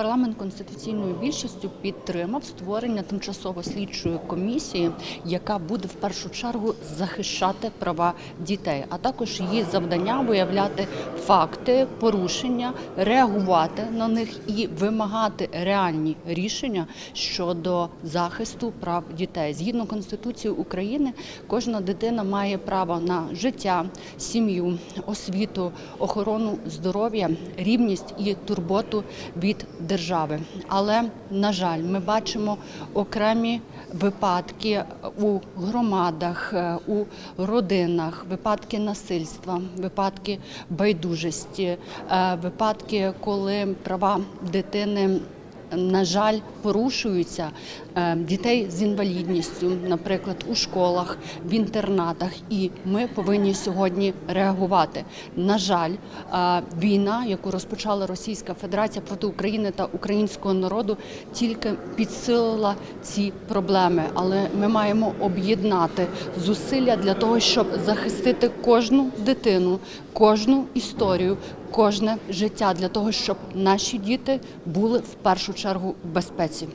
Парламент конституційною більшістю підтримав створення тимчасово слідчої комісії, яка буде в першу чергу захищати права дітей, а також її завдання виявляти факти порушення, реагувати на них і вимагати реальні рішення щодо захисту прав дітей. Згідно конституції України, кожна дитина має право на життя, сім'ю, освіту, охорону здоров'я, рівність і турботу від держави. Але на жаль, ми бачимо окремі випадки у громадах, е, у родинах, випадки насильства, випадки байдужості, е, випадки, коли права дитини. На жаль, порушуються Е, дітей з інвалідністю, наприклад, у школах, в інтернатах, і ми повинні сьогодні реагувати. На жаль, е, війна, яку розпочала Російська Федерація проти України та українського народу, тільки підсилила ці проблеми. Але ми маємо об'єднати зусилля для того, щоб захистити кожну дитину, кожну історію, кожне життя для того, щоб наші діти були в першу чергу в безпеці.